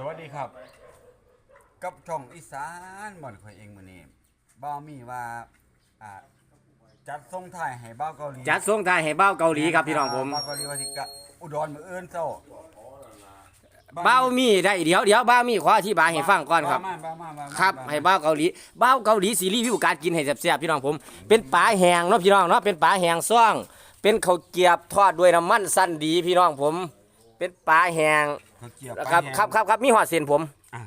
สวัสดีครับ กับช่องอีสานบ่อนข่อยเองมื้อนี้บ่าวมีว่าอ่าจัดส่งท้ายให้บ่าวเกาหลีจัดส่งท้ายให้เบ้าเกาหลีครับพี่น้องผมบ่าวเกาหลีว่าสิกะอุดรมื้ออื่นเจ้าเบ้ามีได้เดี๋ยวเดี๋ยวเบ้ามีขออธิบายให้ฟังก่อนครับบ่าวมาบ่าวมาบ่าวมาครับให้เบ้าเกาหลีเบ้าเกาหลีซีรีส์วิวการกินให้แซ่บๆพี่น้องผม เป็นปลาแห้งเนาะพี่น้องเนาะเป็นปลาแห้งซ่อง เป็นข้าวเกรียบทอดด้วยน้ำมันสั้นดีพี่น้องผม เป็นปลาแห้ง เขาเกี่ยวนะครับไปแฮงครับครับครับมีหอดเส้นผมอะ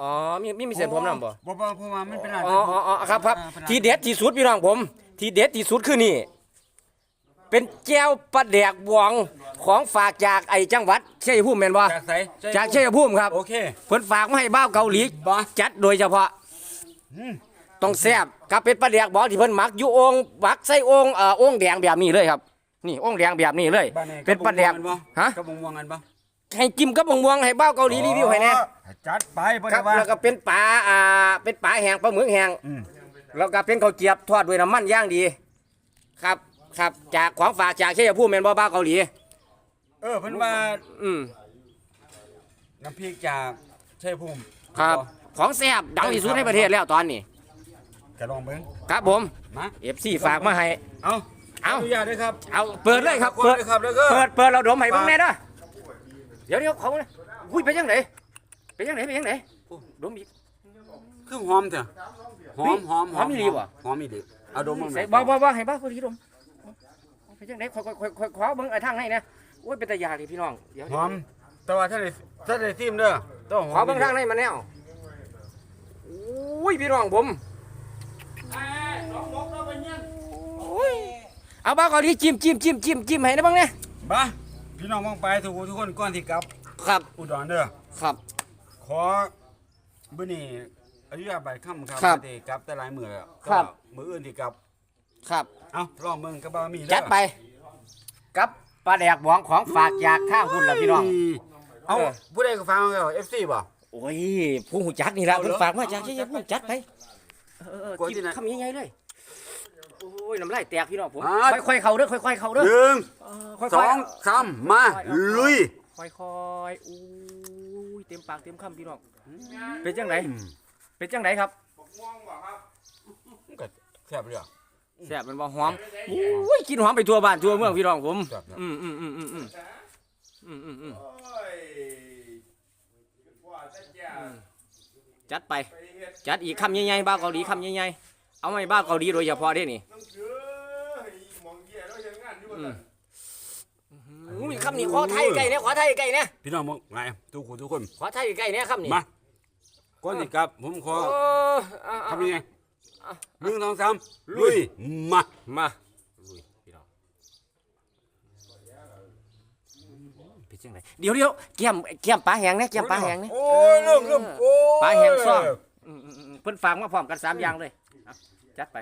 อ๋อมีมีมีเส้นผมนำบ่บ่บ่เพราะว่ามันเป็นร้านอ๋ออ๋ออ๋อครับครับเป็นานทีเด็ดที่สุดพี่น้องผม ทีเด็ดที่สุดคือนี่ เป็นแก้วปลาแดกบวงของฝากจากไอ้จังหวัดชัยภูมิแม่นบ่จากไสจากชัยภูมิครับโอเคเพิ่นฝากมาให้บ้าวเกาหลีบ่จัดโดยเฉพาะอืมต้องแซ่บกับเป็นปลาแดกบอกที่เพิ่นหมักอยู่องค์หมักใส่องค์เอ่อองค์แดงแบบนี้เลยครับ นี่องค์แดงแบบนี้เลยบ้าเป็นปลาแดกระบงม่วงฮะกระบงม่วงกันบ่ ให้จิ้มกับม่วงๆให้บ้าวเกาหลีรีวิวให้แน่อ๋อจัดไปบ่ครัได้บว่า แล้วก็เป็นปลาอ่าเป็นปลาแห้งปลาหมึกแห้งอืม แล้วก็เป็นข้าวเจียบทอดด้วยน้ำมันย่างดี ครับครับจากของฝากจากชัยภูมิแม่นบ่บ้าวเกาหลี เออเพิ่นว่าอืมน้ำพริกจากชัยภูมิครับ ของแซ่บดังที่สุดในประเทศแล้วตอนนี้จะลองเบิ่งครับผม มา FC ฝากมาให้ เอาเอาอนุญาตด้วยครับเอาเปิดเลยครับ เปิเปิดดเลยครับแล้วก็เปิดเปิดเราดมให้เบ้างแน่เด้อ เดี๋ยวเดี๋ยวเขาเนี่ยอุ้ยไปยังไหนไปยังไหนไปยังไหนโอ้ดมอีก คือหอมเถอะหอมหอมหอมอีหลีบ่ หอมอีหลีเอาดมมาใส่บ่บ่บ่ให้บ้าคนที่ดมเอาไปยังไหนคอยคอยคอยคอยขอเบิ่งไอ้ทางให้นะโอ้ยเป็นตายาเลยพี่น้องเดี๋ยวหอม แต่ว่าถ้าได้ถ้าได้ซิมเด้อต้องหอมขอเบิ่งทางให้มาแนวอุ้ยพี่น้องผมโอ้ยเอาบ้าก่อนดิจิ้มจิ้มจิ้มจิ้มจิ้มให้นะบ้างเนี่ยบ้า พี่น้องมองไปทุกคนทุกคนก่อนที่กลับ ครับ อุดรเด้อครับ ขอมื้อนี้อนุญาตใบค่ำครับครับที่กลับแต่หลายมื้อแล้วครับ แต่มื้ออื่นที่กลับ ครับ เอ้าลองเบิ่งกับบะหมี่เอจัดไปกับปลาแดกบองของฝากจากข้างคุณล่ะพี่น้อง เอ้าเออ ผู้ใดก็ฟังเอา FC บ่ โอ้ยผู้หูจักนี่ละเอาเหรอเพิ่นฝากมาจากชัยภูมิจัดไปเออเออกดกินที่ไหนคำยังไงเลยโอ้ยน้ำลายแตกพี่น้องผมอ่า ค่อยๆเข้าเด้อค่อยๆเข้าเด้อหนึ่งเออ ค่อยๆสองสามมาลุยค่อยๆอู้ยเต็มปากเต็มคำพี่น้องเป็นจังไดเป็นจังไดครับก็แซ่บเลยอะแซ่บมันบ่หอมอุ้ยกินหอมไปทั่วบ้านทั่วเมืองพี่น้องผมครับครับอืมอืมอืมอืมอืมอืมอืมอืมจัดไป จัดอีกคำใหญ่ๆบ้าวเกาหลีคำใหญ่ๆเอาไม่บ้าวเกาหลีโดยเฉพาะเด้นี่อุ้ ยคำนี้ขอไทยไก่เนี่ยขอไทยไก่เนี่ยพี่น้องมองไงทุกคนทุกคน ขอไทยไก่เนี่ยคำนี้มาก่อนที่กลับผมขอโอ้อะอะทำยังไงหนึ่งสองสามลุยมามาลุยพี่น้องเป็นจังไดเดี๋ยวเดี๋ยวแก้มแก้มปลาแห้งเนี่ยแก้มปลาแห้งเนี่ยโอ้ยเริ่มเริ่มโอ้ยปลาแห้งซ่อมอืมอืมอืมเพิ่นฝากมาพร้อมกันสามอย่างเลยเอาจัดไป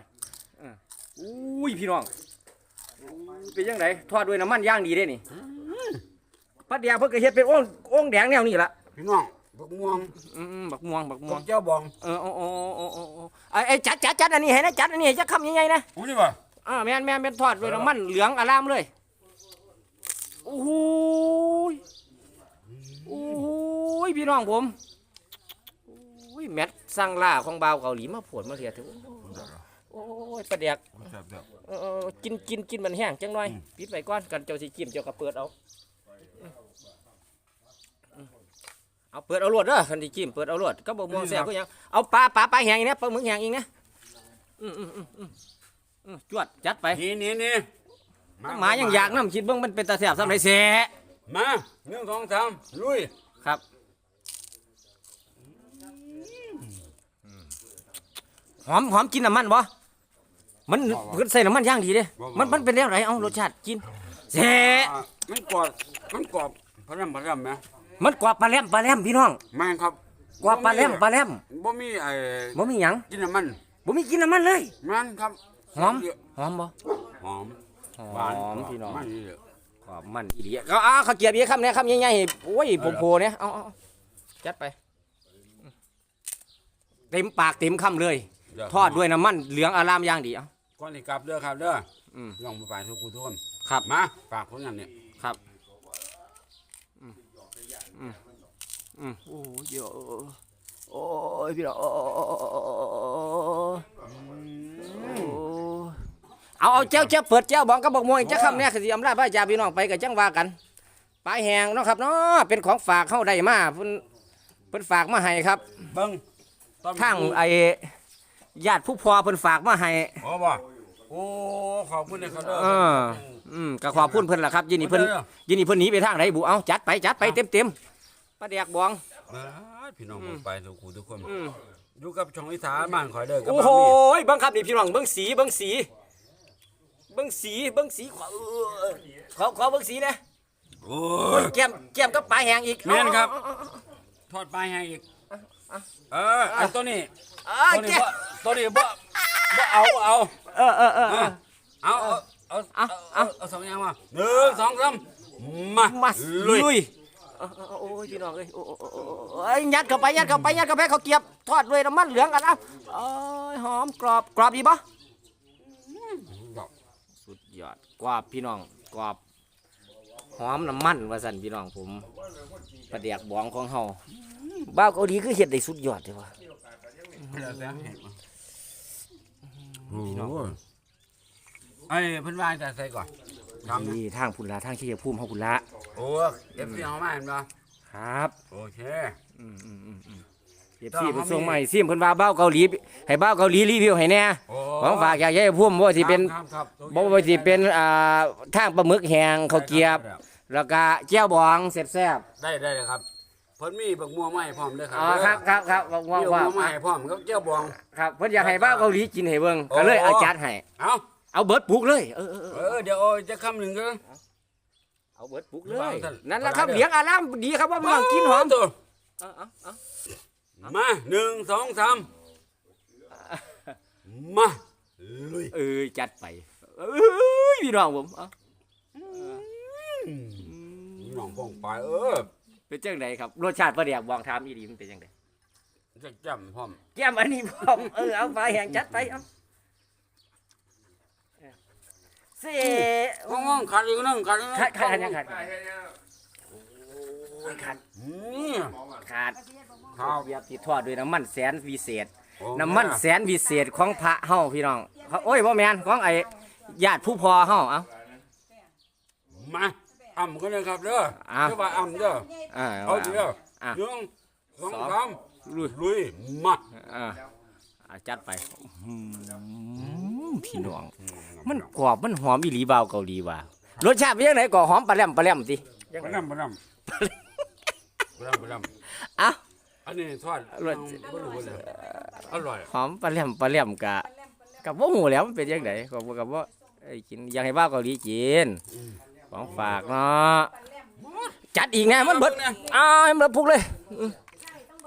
เอออุ้ยพี่น้องอู้ เป็นยังไงทอดด้วยน้ำมันย่างดีเด้นี่ปลาแดงเพิ่นก็เฮ็ดเป็นโอ่งโอ่งแดงแนวนี้ล่ะพี่น้องบักม่วงอืมอืมบักม่วงบักม่กัวงบเจ้าบองเออโอ้โอ้โอ้โอ้โอ้ไอ้ไอ้จัดจัดจัดอันนี้ให้นะจัดอันนี้ให้จักคำยังไงนะโอ้นี่ป่ะอ่าแม่นแม่นเป็นทอดด้วยน้ำมันเหลืองอารามเลยโอ้โหยโอ้โหยพี่น้องผมโอ้ยแมทสั่งล่าของบ่าวเกาหลีมาผวดมาเรียดเถอะโอ้ยประเดกแซ่บแซ่บ เออเออกินกินกินมันแห้งจังหน่อยอืม ปิดไว้ก่อนกันเจ้าสิจิ้มเจ้าก็เปิดเอาอืมอืมเอาเปิดเอาลวดเด้อคันที่จิ้มเปิดเอาลวดก็บ่ม่วงแซ่บก็ยังเอาปลาปลาปลาแห้งอีกนะปลาหมึกแห้งอีกนะอืมอืมอืมอืมอืมจวดจัดไปนี่นี่นี่หมายังอยากน้ำคิดเบิ่งมันเป็นตาแซ่บสำไรแซ่มาหนึ่งสองสามลุยครับหอมหอมกินน้ำมันบ่ มันเพิ่นใส่น้ำมันย่างดีเด้ มันมันเป็นแนวไหนเอารสชาติกินแซ่อะมันกรอบมันกรอบพะรำพะรำไหมมันกว่าปลาแหลมปลาแหลมพี่น้อง แม่งครับกว่าปลาแหลมปลาแหลมบ่มีไอ้บ่มีหยังกินน้ำมันบ่มีกินน้ำมันเลยแม่นครับหอมหอมบ่หอมหหวานอมพี่น้อง มันนี่แหละหอมมันอีหลีก็อ้าข้าวเกียบอีกคำเนี่ยคำใหญ่ๆโอ้ยโผล่ๆเนี่ยเอาเอาเอาจัดไป เต็มปากเต็มคำเลยเดี๋ทอดด้วยน้ำมันเหลืองอารามอย่างดีเอา ก่อนที่กลับเด้อครับเด้ออืมลองมาฝากทุกคนทุกคนครับมาฝากผลงานเนี่ยครับอืมอืมอืมโอ้ยเดี๋ยวโอ้ยพี่น้องโอ้เอาเอาเจ้าเจ้าเปิดเจ้าบองกระบอกมวยเจ้าคำเนี่ยคือสิอำลาพระจ่าพี่น้องไปกับจังว่ากันปลายแหงเนาะครับเนาะเป็นของฝากเข้าได้มาเพิ่นเพิ่นฝากมาให้ครับเบิ่งตอนทั้งไอ้ญาติผู้พอเพิ่นฝากมาให้อ๋อบ่ โอ้ขอบคุณนะครับเด้อเอออืมก็ขอบคุณเพิ่นล่ะครับยินดีเพิ่นด้อยินดีเพิ่นหนีไปทางไหนบุเอาจัดไปจัดไปเต็มเต็มๆป้าแดกบองเอ้ยพี่น้องผมไปทุกคู่ทุกคนอืมอยู่กับช่องอีสานบ้านข่อยเด้อกับโอ้บ้านโหมีเบังครับนี่พี่น้องเบิ่งสีเบิ่งสี เบิ่งสีเบิ่งสีขอเออขอขอเบิ่งสีนะโอ้โอ้ยยแก้มแก้มก็ปลาแหงอีกแม่นครับเอาเอาทอดปลาให้อีกเออไอ้ตัวนี้เอาตัวนี้เอาบ่ตัวนี้บ่บ่เอาบ่เอาเออเออเออเออเอาเอาเอาเอาเอาเอาเอาสองอย่างมาหนึ่งสองสามมามาลุลุยยเอาเอาเอาโอ้ยพี่น้องเอ้ยโอ้โอ้โอ้โอ้โอ้ยยัดเข้าไปยัดเข้าไปยัดเข้าไปเขาวเกรียบทอดด้วยน้ำมันเหลืองกันแล้วเอ้ยหอมกรอบกรอบดีปะสุดยอดกรอบพี่น้องกรอบหอมน้ำมันว่าสั่นพี่น้องผมประเดียกบองของเฮา บ้าวเกาหลีคือเห็ดได้สุดยอดเลยวะโอ้โหไอ้เพิ่นว่าจะใส่ก่อนทำนี่ทางพุนละทางเชียภูมิเฮาพุนละโอ้เอฟซีเอามาเห็นบ่ครับโอเค อืมอืมอืมอืมเอฟต่อซีมาเพิ่นส่งมีมาให้ซิมเพิ่นว่าบ้าวเกาหลีให้บ้าวเกาหลีรีวิวให้แหน่โอ้ ของฝากอยากให้ภูมิบ่ว่าสิเป็นครับครับบ่ว่าสิเป็นอ่าทางปลาหมึกแห้งข้าวเกรียบ แล้วก็แจ่วบองแซ่บได้ได้เลยครับเพิ่นมีบักม่วงมาให้พร้อมเด้อคๆรัอ๋อครับครับครับมีว่าบักว่าม่วงมาให้พร้อมกับเจ้าบอง ครับเพิ่นอยากให้บ้าวเกาหลีกินให้เบิ่งก็เลยโอ้เอาจัดให้เอาเอาเบิดปลูกเลยเออเออเออเออเดี๋ยวเอาจะคำหนึ่งก็ เอาเบิดปลูกเลวางยท่าน นั่นแหละครับวางเด้อเลี้ยงอารามดีครับว่ามันต้องกินหอมตัวเอาเอาเอามาหนึ่งสองสามมาลุยเออจัดไปเอ้ยพี่น้องผมเอาน้องป้องไปเออ เป็นจังไดครับรสชาติปลาแดกบองถามอีดีมันเป็นจังไดจะจำพร้อมแก้มอันนี้พร้อมเออเอาปลาแห้งจัดไปเอาเสียงงๆขาดอีกนึงขาดอีกนึงขาดขาดขาดขาดขาดอืมขาดครับเบียบที่ทอดด้วยน้ำมันแสนวิเศษโอ้น้ำมันแสนวิเศษของพระเฮาพี่น้องเขาโอ้ยบ่แม่นของไอ้ญาติผู้พอเฮาเอามา อ่ำกันเลยครับเด้ออะเด้อว่าอ่ำเด้ออ่าเอาเด้ออะ หนึ่งสองสอง สามลุยลุยมาอ่าอ่าจัดไปอืมพี่น้อง มันกรอบมันหอมอีหลีบาวเกาหลีว่ะรสชาติเป็นยังไงก็หอมปลาแหลมปลาแหลมสิปลำปลำปลำปลำเอ้าอันนี้ทอดอร่อยบ่รู้เลยอร่อยหอมปลาแหลมปลาแหลมกะกับว่าหูแหล้วมันเป็นยังไงก็บ่กับว่าไอ้กินอยากให้บ้าวเกาหลีกิน ของฝากเนาะจัดอีกนะมันเบิดเอ้าวให้มันเบิดพุกเลยอืม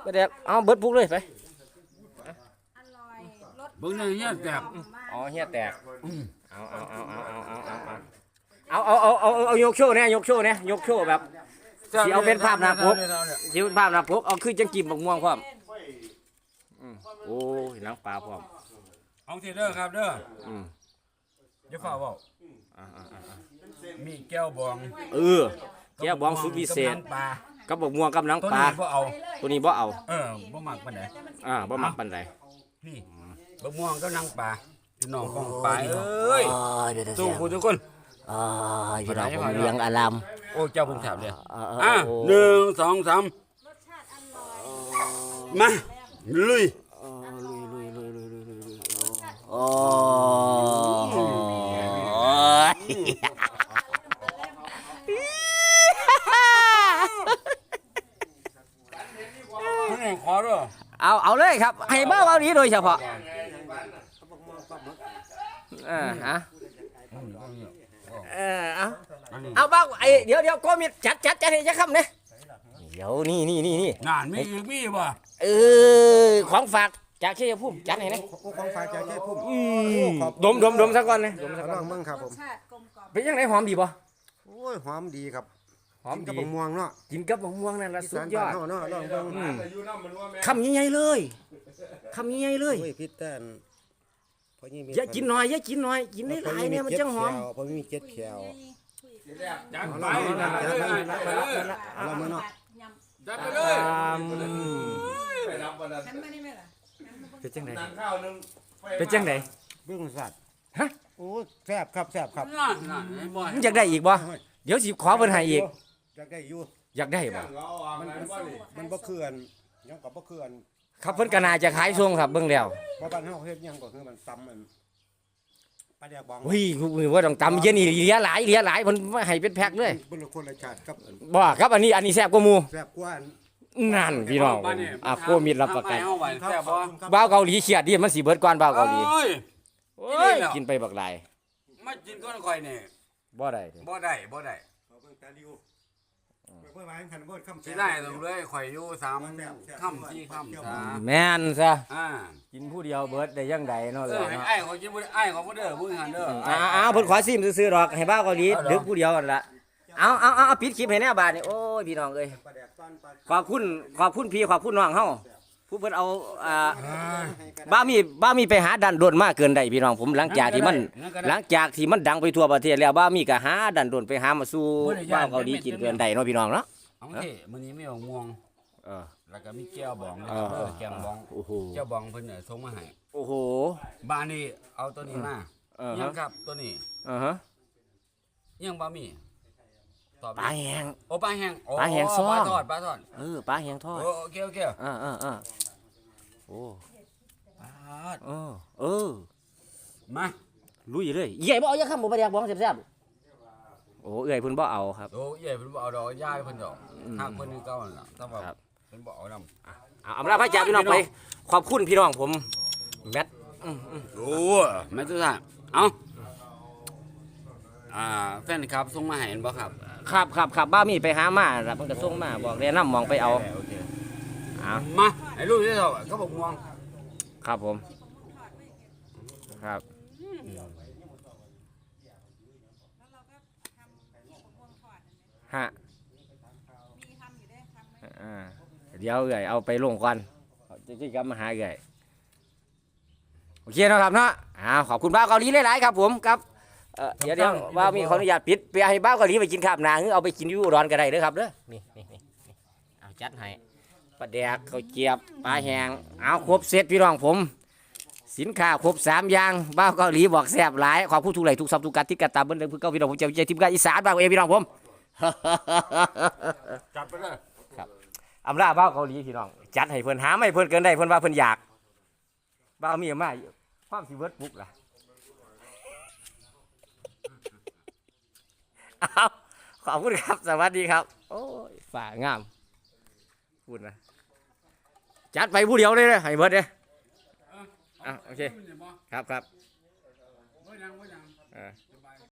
ไปเด็กเอาเบิดพุกเลยไปอร่อยรสเบิ่งนี่เนี่ยแซ่บอ๋อเฮียแตกเอาเอาเอาเอาเอาเอาเอาเอาเอาเอาเอาเอายกโชว์เนี่ยยกโชว์เนี่ยยกโชว์แบบสิเอาเป็นภาพหน้าปกสิเป็นภาพหนะพกเอาคือจังกิมบักม่วงพร้อมอืมโอ้ยน้ำปลาพร้อมเอาทีเด้อครับเด้ออืมอย่าฝ่าเว้าอ่าอ่าอ่าอ่า มีแก้วบองเออ แก้วบองสุดพิเศษกำลังปลากับบักม่วงกับน้ำตัวปลานี้บ่เอา ตัวนี้บ่เอา เออบ่มักปานใดอ่าบ่มักปานใดนี่บักม่วงก็นังปลาพี่น้องป้องปลาเอ้ยอ๋อเดี๋ยวเดี๋ยวสู้ผู้ทุกคน อ๋อพี่น้องผมเลี้ยงอาราม โอ้เจ้าเพิ่งถามเลยอ่าอะหนึ่งสองสามรสชาติอร่อยมาลุยลุยลุยลุยลุยลุยลุยลุยโอ้ย นี่ขอเด้อ เอาเอาเลยครับ ให้บ้าเอานี้โดยเฉพาะเออฮะเออเอาอันนี้เอาบ้าไอเดี๋ยวเดี๋ยวก็มีจัดจัดจัดให้จะคำเนี่ยเดี๋ยวนี่นี่นี่นี่นานมีอีกมีบ่เออของฝากจากเชียภูมิจัดให้นะโอ้ของฝากจากเจ้พุ่มอืมดมดมดมสักก่อนนะดมสักขก่ออนลองเบิ่งครับผมรสชาติกลมกล่อมเป็นยังไงหอมดีป่ะโอ้ยหอมดีครับ หอมกินกับดีบักม่วงเนาะกินกับมะม่วงนั่นละอีสุสาดนยบ้าอนดเฮาเนาะลองเบิ่งอืมคำใหญ่ๆเลยคำใหญ่ๆเลยโอ้ยพิษแต่นพอยี่มีอย่ากินหน่อยอย่ากินหน่อย กินได้หลายเนี่ยมันจังหอมพอมีเจ็ดแขวจัดไปเอาจัดละไปเอาละเอาละเอาละเอาละมาเนาะยำจัดไปเลยอ่าไปรับวันนั้นฉันไม่ได้ไหมล่ะฉันไม่เป็นจังไดนางข้าวนึงเป็นจังไดเบื้องสัตว์ฮะ โอ้แซ่บครับแซ่บครับ นั่นนั่นไอ้บอยมึงอยากได้อีกบ่เดี๋ยวสิขอเพิ่นให้อีก อยากได้อยู่อยากได้บ่มันมันบ่คืออันยังก็บ่คืออันครับเพิ่นก็น่าจะขายส่งครับเบิ่งแล้วบ่บ้านเฮาเฮ็ดหยังก็คือมันซ้ำมันปลาแดกบองเฮ้ยกูว่าต้องตำเย็นนี่เหลียหลายเหลียหลายเพิ่นมาให้เป็นแพ็คเลยบนคนละชาติครับอันบ่ครับอันนี้อันนี้แซ่บกว่าหมู่แซ่บกว่าอันนั่นพี่น้องผมอะโคมิดรับประกันเอาไว้ครับแซ่บขบ่อบคุณครับบ้าวเกาหลีเครียดดิมันสิเบิดก่อนบ้าวเกาหลีโอ้ยโอ้ยกินไปบักหลายมากินก้อนข่อยนี่บ่ได้เด้อบ่ได้บ่ได้ เพิ่นว่าให้คันบ่คำสิได้ตรงเลยข่อยอยู่สามค่ำที่ค่ำสามแม่นซะอ่ากินผู้เดียวเบิดได้ยังไดเนาะเอเลอยให้เนาะไอ้ขอยกินบ่ได้ไอ้ขอยบ่เด้อมึงหันเด้ออ้าวอ้าวเพิ่นขอซิมซื่อๆดอกให้บ้าวเกาหลีดึกผู้เดียวกันละเอาเอาเอาเอาปิดคลิปให้แน่บาดนี่โอ้ยพี่น้องเอ้ยปลาแดกตอนปลาขอบคุณขอบคุณพี่ขอบคุณน้องเฮา ผู้เพิ่นเอาอ่าบ้ามีบ้ามีไปหาดันโดนมากเกินได้พี่น้องผมหลังจากที่มันหลังจากที่มันดังไปทั่วประเทศแล้วบ้ามีก็หาดันโดนไปหามาสู่บ้าวเกาหลีกินเกินได้เนาะพี่น้องเนาะ เอาเท่มื้อนี้มีมะม่วงเออแล้วก็มีแก้วบองนะเอครับอเออแก้วบองโอ้โหแก้วบองเพิ่นน่ะส่งมาให้โอ้โห บ้านนี้เอาตัวนี้มาเออ ยัฮะงครับตัวนี้เออฮะยังบ่มี ตอบปลาแห้ง โอ้ปลาแห้งโอ้ปลาแห้งซ่อม ปลาทอดปลาทอดเออปลาแห้งทอดโอ้โอเคโอเคอ่าอ่าอ่าโอ้ปลาทอดเออเออ มาลุยเลยใหญ่บ่เอาอย่าคำบ่ไปอยากบ้องแซ่บๆโอ้เอื้อยเพิ่นบ่เอาครับ โอ้ใหญ่เพิ่นบ่เอาดอกย่าเพิ่นดอกทางเพิ่นนี่เก่านั่นล่ะแต่ว่าครับ เพิ่นบ่เอานำเอาอำลาพระจ่าพี่น้องไป ขอบคุณพี่น้องผมแมท โอ้แม่ตุท่านเอา อ่าแฟนครับส่งมาให้เห็นบ่ครับครับครับครับบ้ามีไปหามาแล้วมันก็ส่งมาบอกแนะนำมองไปเอาโอเคเอามาให้ลูกที่เท่าก็บอกม่วงครับผม ครับแล้วเราก็ทำพวกมะม่วงทอดนั่นแหละฮะมีทำอยู่ได้ทำไหมอ่าเดี๋ยวเอื้อยเอาไปลงก่อนจะจะกลับมาหาเอื้อยโอเคเนาะครับเนาะอ่าขอบคุณบ้าวเกาหลีหลายๆครับผมครับ เอ่อเดี๋ยวเดี๋ยวว่ามีขออนุญาตปิดไปให้บ้าวเกาหลีไปกินข้าวหนาหรือเอาไปกินอยู่อุดรก็ได้เด้อครับเด้อนี่นี่นี่นี่เอาจัดให้ปลาแดกข้าวเจียบปลาแห้งเอาครบเสร็จพี่น้องผม สินค้าครบสามอย่างบ้าวเกาหลีบอกแซ่บหลายขอบคุณทุกไหลทุกซับทุกการที่กระตามเบิ้ลเลยเพื่อเก้าพี่น้องผมจะใจทีมงานอีสานบ้าวเองพี่น้องผม จัดไปเลยอำลาบ้าวเกาหลีพี่น้องจัดให้เพิ่นหาไม่เพิ่นเกินได้เพิ่นว่าเพิ่นอยากบ้าวมีมาความสิเบิดปุ๊กล่ะ เอาขอบคุณครับ สวัสดีครับ โอ้ยฝ่างามพูดนะจัดไปผู้เดียวเลยนะให้เบิดเลยอะโอเค ครับครับ บ่ยังบ่ยังอ่า